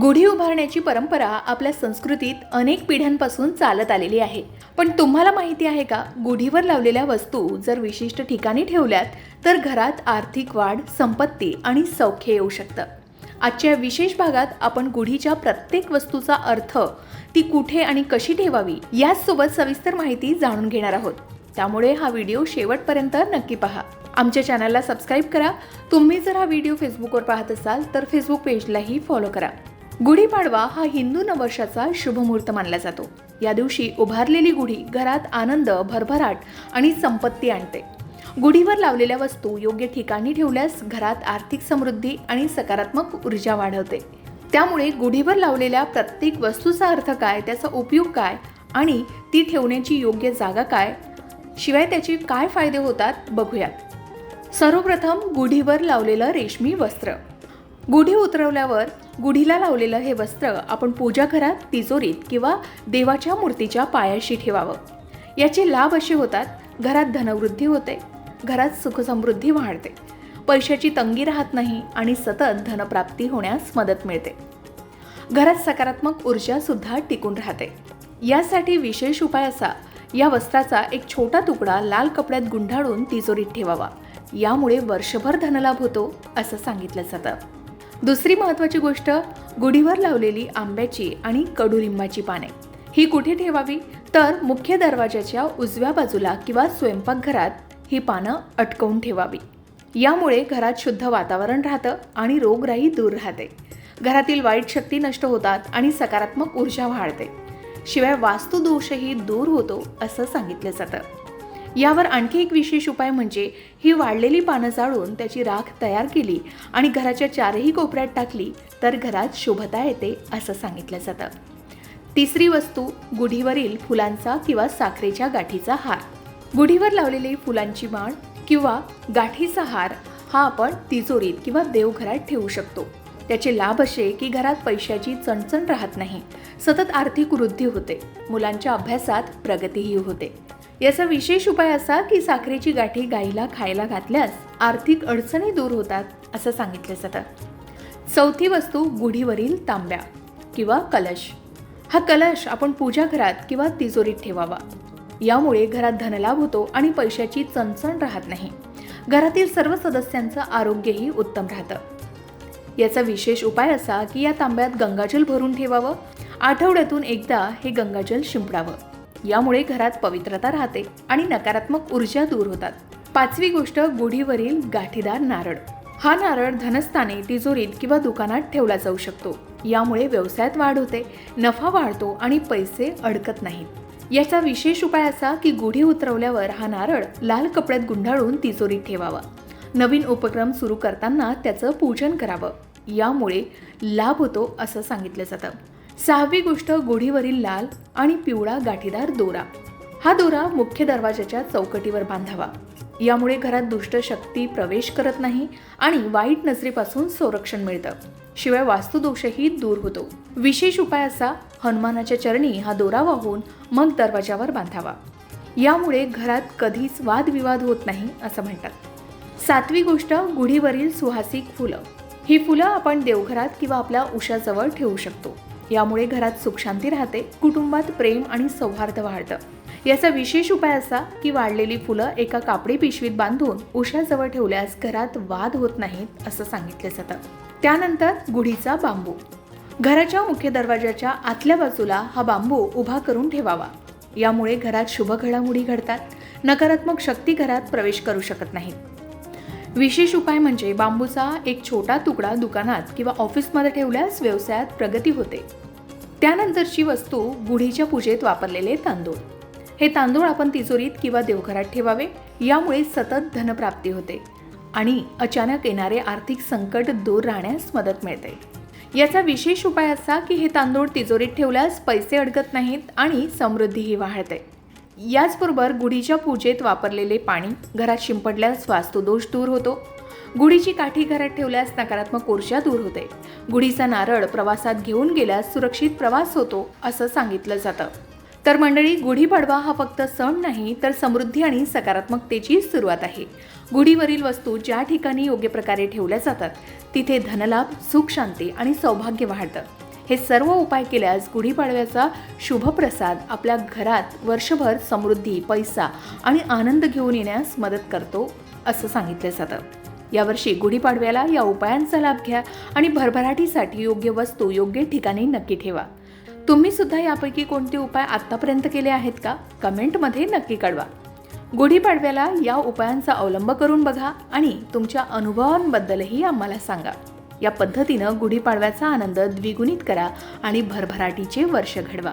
गुढी उभारण्याची परंपरा आपल्या संस्कृतीत अनेक पिढ्यांपासून चालत आलेली आहे. पण तुम्हाला माहिती आहे का गुढीवर लावलेल्या वस्तू जर विशिष्ट ठिकाणी ठेवल्यात तर घरात आर्थिक वाढ संपत्ती आणि सौख्य येऊ शकतं. आजच्या विशेष भागात आपण गुढीच्या प्रत्येक वस्तूचा अर्थ ती कुठे आणि कशी ठेवावी याचसोबत सविस्तर माहिती जाणून घेणार आहोत. त्यामुळे हा व्हिडिओ शेवटपर्यंत नक्की पहा. आमच्या चॅनलला सबस्क्राईब करा. तुम्ही जर हा व्हिडिओ फेसबुकवर पाहत असाल तर फेसबुक पेजलाही फॉलो करा. गुढीपाडवा हा हिंदू नववर्षाचा शुभ मुहूर्त मानला जातो. या दिवशी उभारलेली गुढी घरात आनंद भरभराट आणि संपत्ती आणते. गुढीवर लावलेल्या वस्तू योग्य ठिकाणी ठेवल्यास घरात आर्थिक समृद्धी आणि सकारात्मक ऊर्जा वाढवते. त्यामुळे गुढीवर लावलेल्या प्रत्येक वस्तूचा अर्थ काय त्याचा उपयोग काय आणि ती ठेवण्याची योग्य जागा काय शिवाय त्याचे काय फायदे होतात बघूयात. सर्वप्रथम गुढीवर लावलेलं रेशमी वस्त्र. गुढी उतरवल्यावर गुढीला लावलेलं हे वस्त्र आपण पूजा घरात तिजोरीत किंवा देवाच्या मूर्तीच्या पायाशी ठेवावं. याचे लाभ असे होतात घरात धनवृद्धी होते घरात सुखसमृद्धी वाढते पैशाची तंगी राहत नाही आणि सतत धनप्राप्ती होण्यास मदत मिळते. घरात सकारात्मक ऊर्जासुद्धा टिकून राहते. यासाठी विशेष उपाय असा या वस्त्राचा एक छोटा तुकडा लाल कपड्यात गुंडाळून तिजोरीत ठेवावा. यामुळे वर्षभर धनलाभ होतो असं सांगितलं जातं. दुसरी महत्त्वाची गोष्ट गुढीवर लावलेली आंब्याची आणि कडुलिंबाची पाने. ही कुठे ठेवावी? तर मुख्य दरवाजाच्या उजव्या बाजूला किंवा स्वयंपाकघरात ही पानं अटकवून ठेवावी. यामुळे घरात शुद्ध वातावरण राहतं आणि रोगराई दूर राहते. घरातील वाईट शक्ती नष्ट होतात आणि सकारात्मक ऊर्जा वाढते. शिवाय वास्तुदोषही दूर होतो असं सांगितलं जातं. यावर आणखी एक विशेष उपाय म्हणजे ही वाढलेली पानं जाळून त्याची राख तयार केली आणि घराच्या चारही कोपऱ्यात टाकली तर घरात शुभता येते असं सांगितलं जातं. तिसरी वस्तू गुढीवरील फुलांचा किंवा साखरेच्या गाठीचा हार. गुढीवर लावलेली फुलांची माळ किंवा गाठीचा हार हा आपण तिजोरीत किंवा देवघरात ठेवू शकतो. त्याचे लाभ असे की घरात पैशाची चणचण राहत नाही. सतत आर्थिक वृद्धी होते. मुलांच्या अभ्यासात प्रगतीही होते. याचा विशेष उपाय असा की साखरेची गाठी गाईला खायला घातल्यास आर्थिक अडचणी दूर होतात असं सांगितलं जातं. चौथी वस्तू गुढीवरील तांब्या किंवा कलश. हा कलश आपण पूजा घरात किंवा तिजोरीत ठेवावा. यामुळे घरात धनलाभ होतो आणि पैशाची चणचण राहत नाही. घरातील सर्व सदस्यांचं आरोग्यही उत्तम राहतं. याचा विशेष उपाय असा की या तांब्यात गंगाजल भरून ठेवावं. आठवड्यातून एकदा हे गंगाजल शिंपडावं. यामुळे घरात पवित्रता राहते आणि नकारात्मक ऊर्जा दूर होतात. पाचवी गोष्ट गुढीवरील गाठीदार नारळ. हा नारळ धनस्थानी तिजोरीत किंवा दुकानात ठेवला जाऊ शकतो. यामुळे व्यवसायात वाढ होते नफा वाढतो आणि पैसे अडकत नाहीत. याचा विशेष उपाय असा की गुढी उतरवल्यावर हा नारळ लाल कपड्यात गुंडाळून तिजोरीत ठेवावा. नवीन उपक्रम सुरू करताना त्याचं पूजन करावं. यामुळे लाभ होतो असं सांगितलं जातं. सहावी गोष्ट गुढीवरील लाल आणि पिवळा गाठीदार दोरा. हा दोरा मुख्य दरवाजाच्या चौकटीवर बांधावा. यामुळे घरात दुष्ट शक्ती प्रवेश करत नाही आणि वाईट नजरेपासून संरक्षण मिळतं. शिवाय वास्तुदोषही दूर होतो. विशेष उपाय असा हनुमानाच्या चरणी हा दोरा वाहून मग दरवाजावर बांधावा. यामुळे घरात कधीच वादविवाद होत नाही असं म्हणतात. सातवी गोष्ट गुढीवरील सुहासिक फुलं. ही फुलं आपण देवघरात किंवा आपल्या उशाजवळ ठेवू शकतो. यामुळे घरात सुखशांती राहते कुटुंबात प्रेम आणि सौहार्द वाढतं. याचा विशेष उपाय असा की वाढलेली फुलं एका कापडी पिशवीत बांधून उशाजवळ ठेवल्यास घरात वाद होत नाहीत असं सांगितलं जातं. त्यानंतर गुढीचा बांबू. घराच्या मुख्य दरवाजाच्या आतल्या बाजूला हा बांबू उभा करून ठेवावा. यामुळे घरात शुभ घडामोडी घडतात नकारात्मक शक्ती घरात प्रवेश करू शकत नाहीत. विशेष उपाय म्हणजे बांबूचा एक छोटा तुकडा दुकानात किंवा ऑफिसमध्ये ठेवल्यास व्यवसायात प्रगती होते. त्यानंतरची वस्तू गुढीच्या पूजेत वापरलेले तांदूळ. हे तांदूळ आपण तिजोरीत किंवा देवघरात ठेवावे यामुळे सतत धनप्राप्ती होते आणि अचानक येणारे आर्थिक संकट दूर राहण्यास मदत मिळते. याचा विशेष उपाय असा की हे तांदूळ तिजोरीत ठेवल्यास पैसे अडकत नाहीत आणि समृद्धीही वाढते. याचबरोबर गुढीच्या पूजेत वापरलेले पाणी घरात शिंपडल्यास वास्तुदोष दूर होतो. गुढीची काठी घरात ठेवल्यास नकारात्मक ऊर्जा दूर होते. गुढीचा नारळ प्रवासात घेऊन गेल्यास सुरक्षित प्रवास होतो असं सांगितलं जातं. तर मंडळी गुढीपाडवा हा फक्त सण नाही तर समृद्धी आणि सकारात्मकतेची सुरुवात आहे. गुढीवरील वस्तू ज्या ठिकाणी योग्य प्रकारे ठेवल्या जातात तिथे धनलाभ सुख शांती आणि सौभाग्य वाढतं. हे सर्व उपाय केल्यास गुढीपाडव्याचा शुभप्रसाद आपल्या घरात वर्षभर समृद्धी पैसा आणि आनंद घेऊन येण्यास मदत करतो असं सांगितलं जातं. यावर्षी गुढीपाडव्याला या उपायांचा लाभ घ्या आणि भरभराटीसाठी योग्य वस्तू योग्य ठिकाणी नक्की ठेवा. तुम्ही सुद्धा यापैकी कोणते उपाय आत्तापर्यंत केले आहेत का? कमेंटमध्ये नक्की कळवा. गुढीपाडव्याला या उपायांचा अवलंब करून बघा आणि तुमच्या अनुभवांबद्दलही आम्हाला सांगा. या पद्धतीनं गुढीपाडव्याचा आनंद द्विगुणित करा आणि भरभराटीचे वर्ष घडवा.